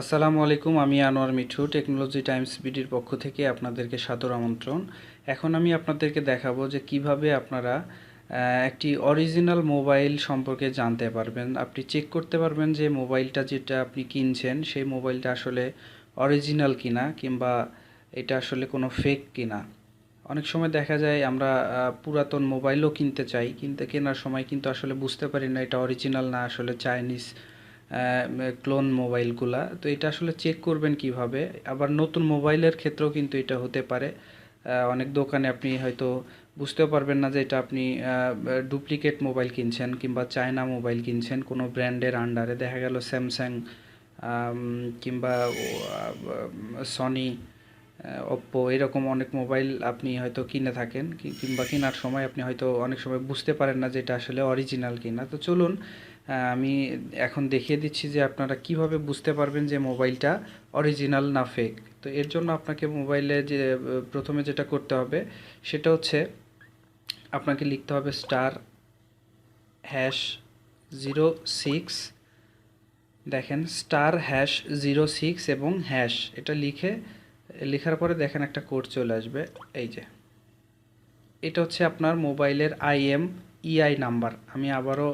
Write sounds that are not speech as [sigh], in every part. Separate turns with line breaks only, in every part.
আসসালামু আলাইকুম, আমি আনোয়ার মিঠু, টেকনোলজি টাইমস বিডির পক্ষ থেকে আপনাদেরকে সাদর আমন্ত্রণ। এখন আমি আপনাদেরকে দেখাবো যে কীভাবে আপনারা একটি অরিজিনাল মোবাইল সম্পর্কে জানতে পারবেন। আপনি চেক করতে পারবেন যে মোবাইলটা যেটা আপনি কিনছেন, সেই মোবাইলটা আসলে অরিজিনাল কিনা কিংবা এটা আসলে কোনো ফেক কিনা। অনেক সময় দেখা যায় আমরা পুরাতন মোবাইলও কিনতে চাই, কিনতে কেনার সময় কিন্তু আসলে বুঝতে পারি না এটা অরিজিনাল না আসলে চাইনিজ ক্লোন মোবাইলগুলা তো এটা আসলে চেক করবেন কীভাবে। আবার নতুন মোবাইলের ক্ষেত্রেও কিন্তু এটা হতে পারে। অনেক দোকানে আপনি হয়তো বুঝতেও পারবেন না যে এটা আপনি ডুপ্লিকেট মোবাইল কিনছেন কিংবা চায়না মোবাইল কিনছেন কোনো ব্র্যান্ডের আন্ডারে দেখা গেল স্যামসাং কিংবা সনি ওপ্পো এরকম অনেক মোবাইল আপনি হয়তো কিনে থাকেন। কিংবা কেনার সময় আপনি হয়তো অনেক সময় বুঝতে পারেন না যে এটা আসলে অরিজিনাল কিনা। তো চলুন আমি এখন দেখিয়ে দিচ্ছি যে আপনারা কীভাবে বুঝতে পারবেন যে মোবাইলটা অরিজিনাল না ফেক তো এর জন্য আপনাকে মোবাইলে যে প্রথমে যেটা করতে হবে, সেটা হচ্ছে আপনাকে লিখতে হবে স্টার হ্যাশ জিরো সিক্স দেখেন স্টার হ্যাশ জিরো সিক্স এবং হ্যাশ এটা লিখে, লেখার পরে দেখেন একটা কোড চলে আসবে, এই যে। এটা হচ্ছে আপনার মোবাইলের আইএম ইআই নাম্বার আমি আবারও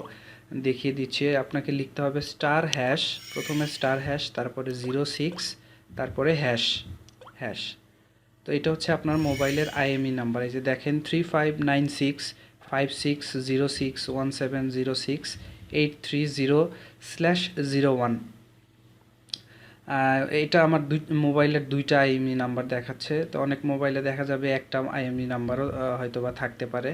দেখিয়ে দিচ্ছি, আপনাকে লিখতে হবে স্টার হ্যাশ, প্রথমে স্টার হ্যাশ, তারপরে জিরো সিক্স, তারপরে হ্যাশ হ্যাশ। তো এটা হচ্ছে আপনার মোবাইলের আইএমই নাম্বার। এই যে দেখেন three five nine six five six zero six one seven zero six eight three zero slash zero one এটা আমার দুই, মোবাইলের দুইটা আইএমই নাম্বার দেখাচ্ছে। তো অনেক মোবাইলে দেখা যাবে একটা আইএমই নাম্বারও হয়তো বা থাকতে পারে।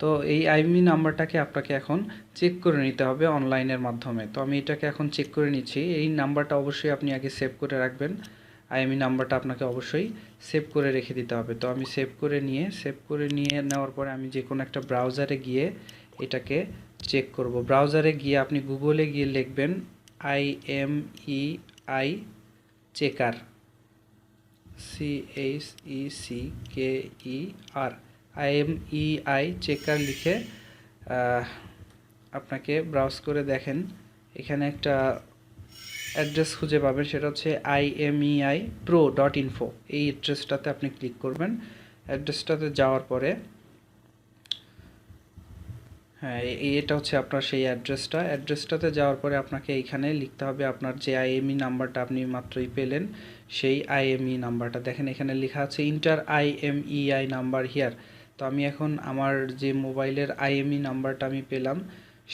তো এই আইএমই নাম্বারটাকে আপনাকে এখন চেক করে নিতে হবে অনলাইনের মাধ্যমে। তো আমি এটাকে এখন চেক করে নিচ্ছি। এই নাম্বারটা অবশ্যই আপনি আগে সেভ করে রাখবেন। আইএমই নাম্বারটা আপনাকে অবশ্যই সেভ করে রেখে দিতে হবে। তো আমি সেভ করে নিয়ে সেভ করে নিয়ে নেওয়ার পরে আমি যে কোনো একটা ব্রাউজারে গিয়ে এটাকে চেক করব। ব্রাউজারে গিয়ে আপনি গুগলে গিয়ে লিখবেন I M E I checker. C H E C K E R I M E I checker লিখে আপনাকে ব্রাউজ করে দেখেন। এখানে একটা অ্যাড্রেস খুঁজে পাবেন, সেটা হচ্ছে I M E I pro dot info এই অ্যাড্রেসটাতে আপনি ক্লিক করবেন। অ্যাড্রেসটাতে যাওয়ার পরে এটা হচ্ছে আপনার সেই অ্যাড্রেসটা অ্যাড্রেসটাতে যাওয়ার পরে আপনাকে এইখানে লিখতে হবে আপনার যে আইএমই নাম্বারটা আপনি মাত্রই পেলেন, সেই আইএমই নাম্বারটা। দেখেন এখানে লেখা আছে ইন্টার আইএমইআই নাম্বার হিয়ার তো আমি এখন আমার যে মোবাইলের আইএমই নাম্বারটা আমি পেলাম,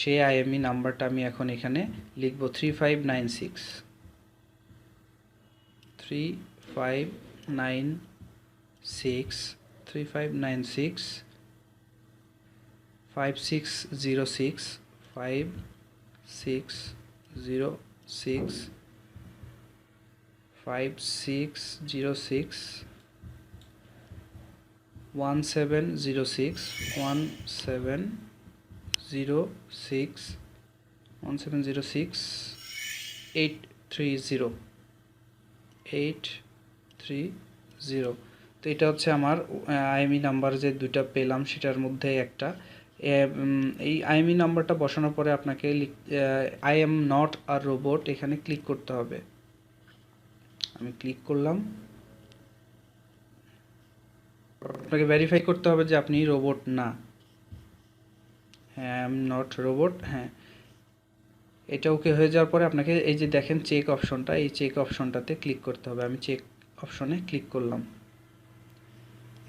সেই আইএমই নাম্বারটা আমি এখন এখানে লিখব three five nine six three five nine six three five nine six five six zero six five six zero six five six zero six one seven zero six one seven zero six one seven zero six eight three zero eight three zero তো এটা হচ্ছে আমার IME number যে দুইটা পেলাম, সেটার মধ্যে একটা। এই আইএমই নাম্বারটা বসানোর পরে আপনাকে I am not a robot এখানে ক্লিক করতে হবে। আমি ক্লিক করলাম। আপনাকে ভেরিফাই করতে হবে যে আপনি রোবট না। হ্যাঁ আই এম নট রোবট হ্যাঁ। এটা ওকে হয়ে যাওয়ার পরে আপনাকে এই যে দেখেন চেক অপশনটা এই চেক অপশনটাতে ক্লিক করতে হবে। আমি চেক অপশনে ক্লিক করলাম।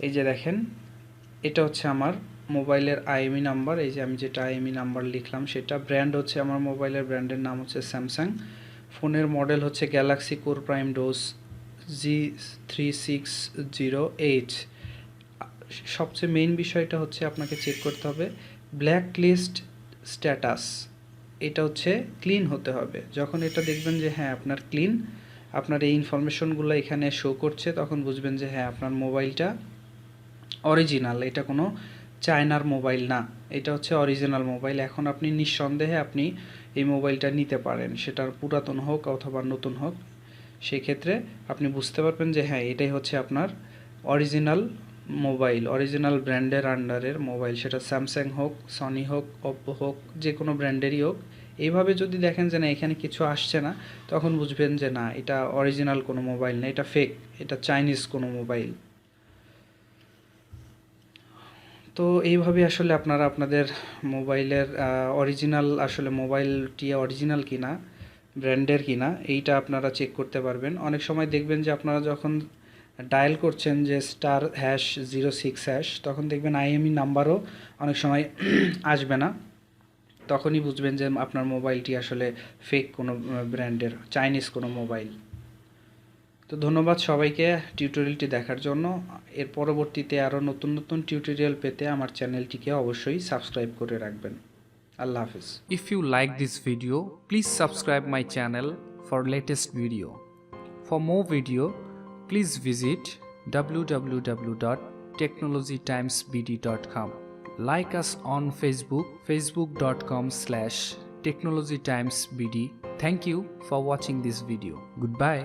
এই যে দেখেন, এটা হচ্ছে আমার মোবাইলের আইএমই নাম্বার, এই যে আমি যেটা আইএমই নাম্বার লিখলাম সেটা। ব্র্যান্ড হচ্ছে আমার মোবাইলের ব্র্যান্ডের নাম হচ্ছে স্যামসাং। ফোনের মডেল হচ্ছে galaxy core prime duos G three six zero H সবচেয়ে মেইন বিষয়টা হচ্ছে আপনাকে চেক করতে হবে ব্ল্যাক লিস্ট স্ট্যাটাস, এটা হচ্ছে ক্লিন হতে হবে। যখন এটা দেখবেন যে হ্যাঁ আপনার ক্লিন, আপনার এই ইনফরমেশনগুলো এখানে শো করছে, তখন বুঝবেন যে হ্যাঁ আপনার মোবাইলটা অরিজিনাল এটা কোনো চায়নার মোবাইল না, এটা হচ্ছে অরিজিনাল মোবাইল। এখন আপনি নিঃসন্দেহে আপনি এই মোবাইলটা নিতে পারেন, সেটার পুরাতন হোক অথবা নতুন হোক। সেক্ষেত্রে আপনি বুঝতে পারবেন যে হ্যাঁ এটাই হচ্ছে আপনার অরিজিনাল মোবাইল। অরিজিনাল ব্র্যান্ডের আন্ডারের মোবাইল, সেটা স্যামসাং হোক, সনি হোক ওপ্পো হোক, যে কোনো ব্র্যান্ডেরই হোক। এইভাবে যদি দেখেন যে না, এখানে কিছু আসছে না, তখন বুঝবেন যে না, এটা অরিজিনাল কোনো মোবাইল না, এটা ফেক এটা চাইনিজ কোনো মোবাইল। তো এইভাবে আসলে আপনারা আপনাদের মোবাইলের অরিজিনাল আসলে মোবাইলটি অরিজিনাল কিনা ব্র্যান্ডের কিনা, এইটা আপনারা চেক করতে পারবেন। অনেক সময় দেখবেন যে আপনারা যখন ডায়াল করছেন যে star hash zero six hash তখন দেখবেন আইএমই নাম্বারও অনেক সময় [clears throat] আসবে না। তখনই বুঝবেন যে আপনার মোবাইলটি আসলে ফেক কোনো ব্র্যান্ডের চাইনিজ কোনো মোবাইল। তো ধন্যবাদ সবাইকে টিউটোরিয়ালটি দেখার জন্য। এর পরবর্তীতে আরও নতুন নতুন টিউটোরিয়াল পেতে আমার চ্যানেলটিকে অবশ্যই সাবস্ক্রাইব করে রাখবেন। আল্লাহ হাফিজ।
If you like this video please subscribe my channel for latest video for more video please visit W W W dot technology times BD dot com like us on Facebook facebook dot
com slash technology times BD thank you for watching this video good bye